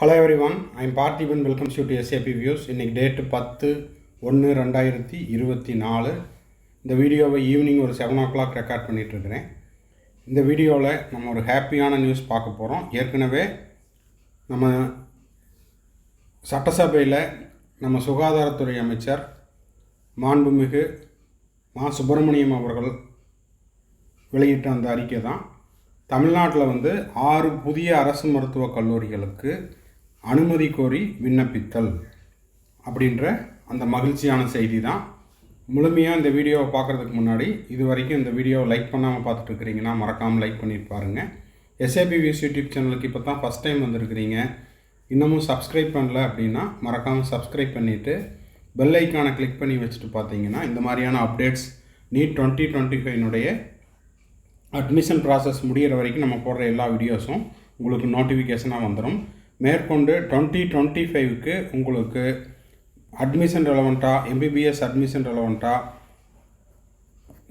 Hello everyone I'm Parthiban welcomes you to SAP views இன்றைக்கி date பத்து ஒன்று ரெண்டாயிரத்தி இருபத்தி நாலு. இந்த வீடியோவை ஈவினிங் ஒரு செவன் ஓ கிளாக் ரெக்கார்ட் பண்ணிகிட்ருக்கிறேன் இந்த வீடியோவில் நம்ம ஒரு ஹாப்பியான நியூஸ் பார்க்க போகிறோம் ஏற்கனவே நம்ம சட்டசபையில் நம்ம சுகாதாரத்துறை அமைச்சர் மாண்புமிகு மா. சுப்பிரமணியம் அவர்கள் வெளியிட்ட அந்த அறிக்கை தான் தமிழ்நாட்டில் வந்து ஆறு புதிய அரசு மருத்துவக் கல்லூரிகளுக்கு அனுமதி கோரி விண்ணப்பித்தல் அப்படின்ற அந்த மகிழ்ச்சியான செய்தி தான் முழுமையாக இந்த வீடியோவை பார்க்குறதுக்கு முன்னாடி இது வரைக்கும் இந்த வீடியோவை லைக் பண்ணாமல் பார்த்துட்டு இருக்கிறீங்கன்னா மறக்காமல் லைக் பண்ணிட்டு பாருங்கள் எஸ்ஏபி வியூஸ் யூடியூப் சேனலுக்கு இப்போ தான் ஃபஸ்ட் டைம் வந்திருக்கிறீங்க. இன்னமும் சப்ஸ்கிரைப் பண்ணல அப்படின்னா மறக்காமல் சப்ஸ்கிரைப் பண்ணிவிட்டு பெல் ஐக்கானை கிளிக் பண்ணி வச்சுட்டு பார்த்தீங்கன்னா இந்த மாதிரியான அப்டேட்ஸ் நீட் டுவெண்ட்டி டுவெண்ட்டி ஃபைவனுடைய அட்மிஷன் ப்ராசஸ் முடிகிற வரைக்கும் நம்ம போடுற எல்லா வீடியோஸும் உங்களுக்கு நோட்டிஃபிகேஷனாக வந்துடும் மேற்கொண்டு டுவெண்ட்டி டுவெண்ட்டி ஃபைவ்க்கு உங்களுக்கு அட்மிஷன் ரெலவெண்ட்டாக எம்பிபிஎஸ் அட்மிஷன் ரெலவெண்ட்டாக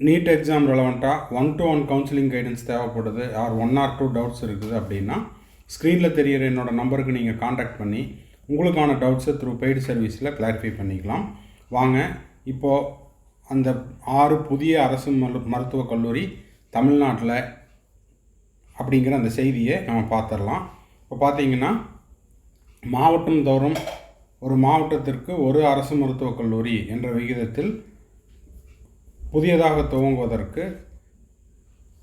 NEET exam ரெலவெண்ட்டாக one to one counselling guidance தேவைப்படுது. Or one or two doubts இருக்குது அப்படின்னா ஸ்க்ரீனில் தெரியிற என்னோடய நம்பருக்கு நீங்கள் காண்டாக்ட் பண்ணி உங்களுக்கான டவுட்ஸை த்ரூ பெய்டு சர்வீஸில் கிளாரிஃபை பண்ணிக்கலாம். வாங்க இப்போது அந்த ஆறு புதிய அரசு மரு மருத்துவக் கல்லூரி தமிழ்நாட்டில் அப்படிங்கிற அந்த செய்தியை நம்ம பார்த்துடலாம் இப்போ பார்த்தீங்கன்னா மாவட்டம் தோறும் ஒரு மாவட்டத்திற்கு ஒரு அரசு மருத்துவக் கல்லூரி என்ற விகிதத்தில் புதியதாக துவங்குவதற்கு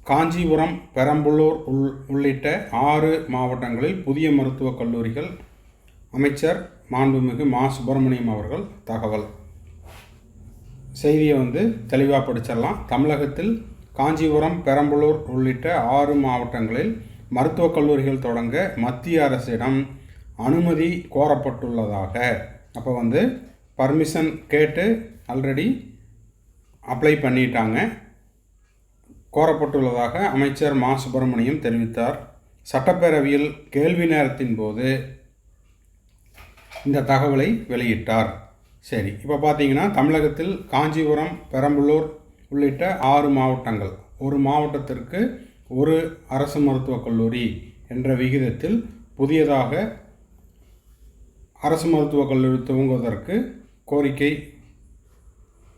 காஞ்சிபுரம் பெரம்பலூர் உள் உள்ளிட்ட ஆறு மாவட்டங்களில் புதிய மருத்துவக் கல்லூரிகள். அமைச்சர் மாண்புமிகு மா. சுப்பிரமணியம் அவர்கள் தகவல். செய்தியை வந்து தெளிவாக படிச்சிடலாம். தமிழகத்தில் காஞ்சிபுரம் பெரம்பலூர் உள்ளிட்ட ஆறு மாவட்டங்களில் மருத்துவக் கல்லூரிகள் தொடங்க மத்திய அரசிடம் அனுமதி கோரப்பட்டுள்ளதாக. அப்போ வந்து பர்மிஷன் கேட்டு ஆல்ரெடி அப்ளை பண்ணிட்டாங்க. கோரப்பட்டுள்ளதாக அமைச்சர் மா. சுப்பிரமணியம் தெரிவித்தார். சட்டப்பேரவையில் கேள்வி நேரத்தின் போது இந்த தகவலை வெளியிட்டார். சரி இப்போ பார்த்தீங்கன்னா தமிழகத்தில் காஞ்சிபுரம் பெரம்பலூர் உள்ளிட்ட ஆறு மாவட்டங்கள். ஒரு மாவட்டத்திற்கு ஒரு அரசு மருத்துவக் கல்லூரி என்ற விகிதத்தில் புதியதாக அரசு மருத்துவக் கல்லூரி துவங்குவதற்கு கோரிக்கை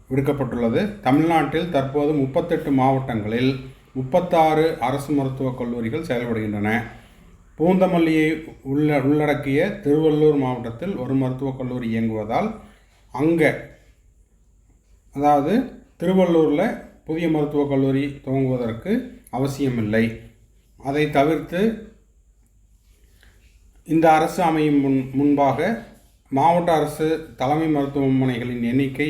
விடுக்கப்பட்டுள்ளது. தமிழ்நாட்டில் தற்போது முப்பத்தெட்டு மாவட்டங்களில் முப்பத்தாறு அரசு மருத்துவக் கல்லூரிகள் செயல்படுகின்றன. பூந்தமல்லியை உள்ள உள்ளடக்கிய திருவள்ளூர் மாவட்டத்தில் ஒரு மருத்துவக் கல்லூரி இயங்குவதால் அங்கே அதாவது திருவள்ளூரில் புதிய மருத்துவக் கல்லூரி துவங்குவதற்கு அவசியமில்லை. அதை தவிர்த்து இந்த அரசு அமையும் முன் முன்பாக மாவட்ட அரசு தலைமை மருத்துவமனைகளின் எண்ணிக்கை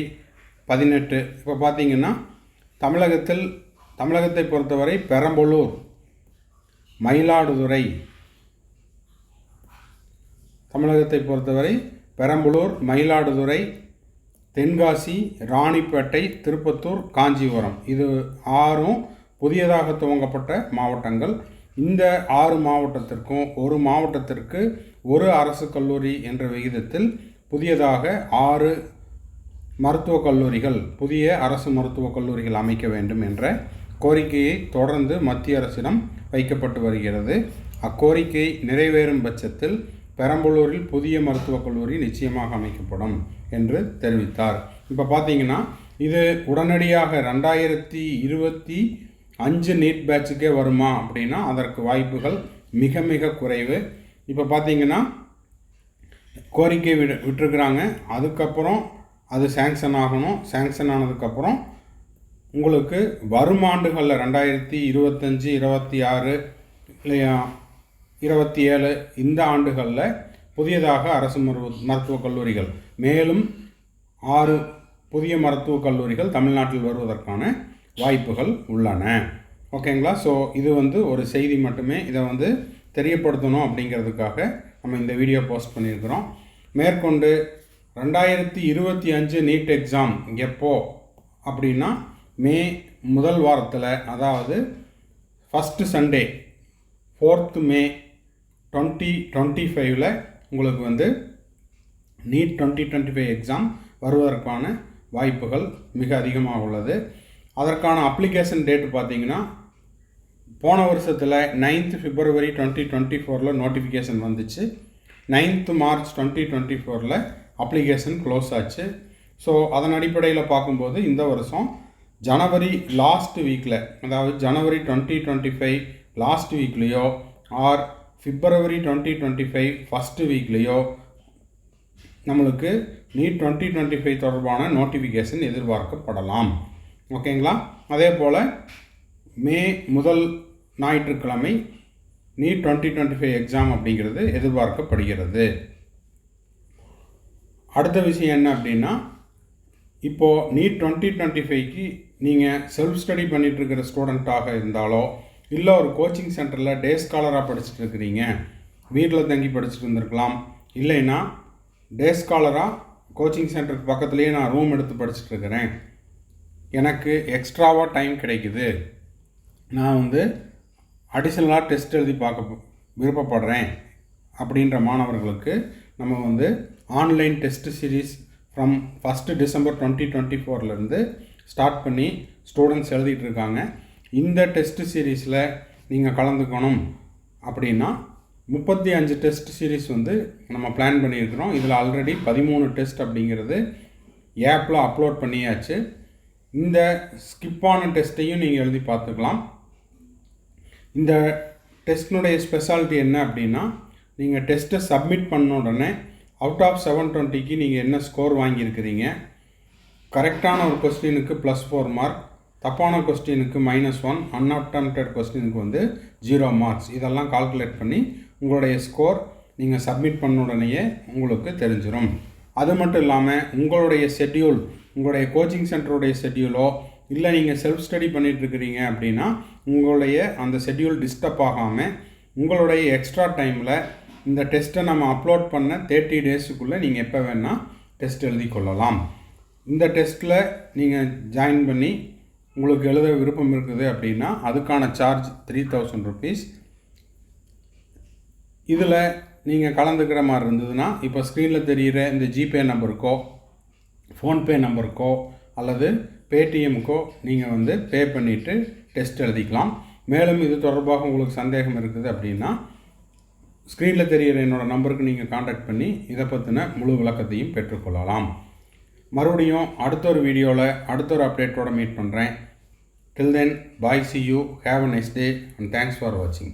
பதினெட்டு. இப்போ பார்த்தீங்கன்னா தமிழகத்தில் தமிழகத்தை பொறுத்தவரை பெரம்பலூர் மயிலாடுதுறை தமிழகத்தை பொறுத்தவரை பெரம்பலூர் மயிலாடுதுறை தென்காசி ராணிப்பேட்டை திருப்பத்தூர் காஞ்சிபுரம். இது ஆறும் புதியதாக துவங்கப்பட்ட மாவட்டங்கள். இந்த ஆறு மாவட்டத்திற்கும் ஒரு மாவட்டத்திற்கு ஒரு அரசு கல்லூரி என்ற விகிதத்தில் புதியதாக ஆறு மருத்துவக் கல்லூரிகள் புதிய அரசு மருத்துவக் கல்லூரிகள் அமைக்க வேண்டும் என்ற கோரிக்கையை தொடர்ந்து மத்திய அரசிடம் வைக்கப்பட்டு வருகிறது. அக்கோரிக்கை நிறைவேறும் பட்சத்தில் பெரம்பலூரில் புதிய மருத்துவக் கல்லூரி நிச்சயமாக அமைக்கப்படும் என்று தெரிவித்தார். இப்போ பார்த்தீங்கன்னா இது உடனடியாக ரெண்டாயிரத்தி இருபத்தி அஞ்சு நீட் பேட்சுக்கே வருமா அப்படின்னா அதற்கு வாய்ப்புகள் மிக மிக குறைவு. இப்போ பார்த்தீங்கன்னா கோரிக்கை விடு விட்டுருக்குறாங்க. அதுக்கப்புறம் அது சேங்ஷன் ஆகணும். சேங்ஷன் ஆனதுக்கப்புறம் உங்களுக்கு வரும் ஆண்டுகளில் ரெண்டாயிரத்தி இருபத்தஞ்சி இருபத்தி ஆறு இல்லையா இருபத்தி ஏழு இந்த ஆண்டுகளில் புதியதாக அரசு மருத்துவ மருத்துவக் கல்லூரிகள். மேலும் ஆறு புதிய மருத்துவக் கல்லூரிகள் தமிழ்நாட்டில் வருவதற்கான வாய்ப்புகள் உள்ளன. ஓகேங்களா? ஸோ இது வந்து ஒரு செய்தி மட்டுமே. இதை வந்து தெரியப்படுத்தணும் அப்படிங்கிறதுக்காக நம்ம இந்த வீடியோ போஸ்ட் பண்ணியிருக்கிறோம். மேற்கொண்டு ரெண்டாயிரத்தி இருபத்தி அஞ்சு நீட் எக்ஸாம் எப்போ? அப்படின்னா மே முதல் வாரத்தில் அதாவது first Sunday fourth May twenty twenty ஃபைவ்ல உங்களுக்கு வந்து NEET twenty twenty five exam வருவதற்கான வாய்ப்புகள் மிக அதிகமாக உள்ளது. அதற்கான அப்ளிகேஷன் டேட்டு பார்த்தீங்கன்னா போன வருஷத்தில் நைன்த் பிப்ரவரி டுவெண்ட்டி டுவெண்ட்டி ஃபோரில் நோட்டிஃபிகேஷன் வந்துச்சு. நைன்த்து மார்ச் டுவெண்ட்டி டுவெண்ட்டி ஃபோரில் அப்ளிகேஷன் க்ளோஸ் ஆச்சு. ஸோ அதன் அடிப்படையில் பார்க்கும்போது இந்த வருஷம் ஜனவரி லாஸ்ட் வீக்கில் அதாவது January twenty twenty five last வீக்லேயோ or February twenty twenty five first வீக்லேயோ நம்மளுக்கு நீட் டுவெண்ட்டி டுவெண்ட்டி ஃபைவ் தொடர்பான நோட்டிஃபிகேஷன் எதிர்பார்க்கப்படலாம். ஓகேங்களா? அதே போல் மே முதல் ஞாயிற்றுக்கிழமை NEET twenty twenty five exam அப்படிங்கிறது எதிர்பார்க்கப்படுகிறது. அடுத்த விஷயம் என்ன அப்படின்னா இப்போது நீட் டுவெண்ட்டி டுவெண்ட்டி ஃபைவ்க்கு நீங்கள் செல்ஃப் ஸ்டடி பண்ணிகிட்ருக்கிற ஸ்டூடெண்ட்டாக இருந்தாலோ இல்லை ஒரு கோச்சிங் சென்டரில் டே ஸ்காலராக படிச்சுட்டு இருக்கிறீங்க வீட்டில் தங்கி படிச்சுட்டு இருந்திருக்கலாம் இல்லைன்னா டே ஸ்காலராக கோச்சிங் சென்டருக்கு பக்கத்துலேயே நான் ரூம் எடுத்து படிச்சுட்டு இருக்கிறேன் எனக்கு எக்ஸ்ட்ராவாக டைம் கிடைக்குது. நான் வந்து அடிஷ்னலாக டெஸ்ட் எழுதி பார்க்க விருப்பப்படுறேன் அப்படின்ற மாணவர்களுக்கு நம்ம வந்து online test series from first December twenty twenty ஃபோர்லேருந்து start பண்ணி ஸ்டூடெண்ட்ஸ் எழுதிட்டு இருக்காங்க. இந்த டெஸ்ட் சீரீஸில் நீங்கள் கலந்துக்கணும் அப்படின்னா முப்பத்தி அஞ்சு டெஸ்ட் சீரீஸ் வந்து நம்ம பிளான் பண்ணியிருக்கிறோம். இதில் ஆல்ரெடி பதிமூணு டெஸ்ட் அப்படிங்கிறது ஆப்பில் அப்லோட் பண்ணியாச்சு. இந்த ஸ்கிப்பான டெஸ்ட்டையும் நீங்கள் எழுதி பார்த்துக்கலாம். இந்த டெஸ்ட்னுடைய ஸ்பெஷாலிட்டி என்ன அப்படின்னா நீங்கள் டெஸ்ட்டை சப்மிட் பண்ண உடனே அவுட் ஆஃப் செவன் டுவெண்ட்டிக்கு நீங்கள் என்ன ஸ்கோர் வாங்கியிருக்கிறீங்க? கரெக்டான ஒரு கொஸ்டினுக்கு ப்ளஸ் ஃபோர் மார்க் தப்பான கொஸ்டினுக்கு மைனஸ் ஒன் அன்அட்டம்ப்டட் கொஸ்டினுக்கு வந்து ஜீரோ மார்க்ஸ் இதெல்லாம் கால்குலேட் பண்ணி உங்களுடைய ஸ்கோர் நீங்கள் சப்மிட் பண்ண உடனேயே உங்களுக்கு தெரிஞ்சிடும் அது மட்டும் இல்லாமல் உங்களுடைய ஷெட்யூல் உங்களுடைய கோச்சிங் சென்டருடைய ஷெட்யூலோ இல்லை நீங்கள் செல்ஃப் ஸ்டடி பண்ணிகிட்ருக்கிறீங்க அப்படின்னா உங்களுடைய அந்த ஷெட்யூல் டிஸ்டர்ப் ஆகாமல் உங்களுடைய எக்ஸ்ட்ரா டைமில் இந்த டெஸ்ட்டை நம்ம அப்லோட் பண்ண தேர்ட்டி டேஸுக்குள்ளே நீங்கள் எப்போ வேணால் டெஸ்ட் எழுதி கொள்ளலாம். இந்த டெஸ்ட்டில் நீங்கள் ஜாயின் பண்ணி உங்களுக்கு எழுத விருப்பம் இருக்குது அப்படின்னா அதுக்கான சார்ஜ் த்ரீ தௌசண்ட் ருபீஸ் இதில் நீங்கள் கலந்துக்கிற மாதிரி இருந்ததுன்னா இப்போ ஸ்க்ரீனில் தெரிகிற இந்த ஜிபே நம்பருக்கோ ஃபோன்பே நம்பருக்கோ அல்லது பேடிஎம்க்கோ நீங்கள் வந்து பே பண்ணிவிட்டு டெஸ்ட் எழுதிக்கலாம். மேலும் இது தொடர்பாக உங்களுக்கு சந்தேகம் இருக்குது அப்படின்னா ஸ்க்ரீனில் தெரிகிற என்னோடய நம்பருக்கு நீங்கள் காண்டாக்ட் பண்ணி இதை பற்றின முழு விளக்கத்தையும் பெற்றுக்கொள்ளலாம் மறுபடியும் அடுத்த ஒரு வீடியோவில் அடுத்த ஒரு அப்டேட்டோட மீட் பண்ணுறேன் till then bye see you have a next day and thanks for வாட்சிங்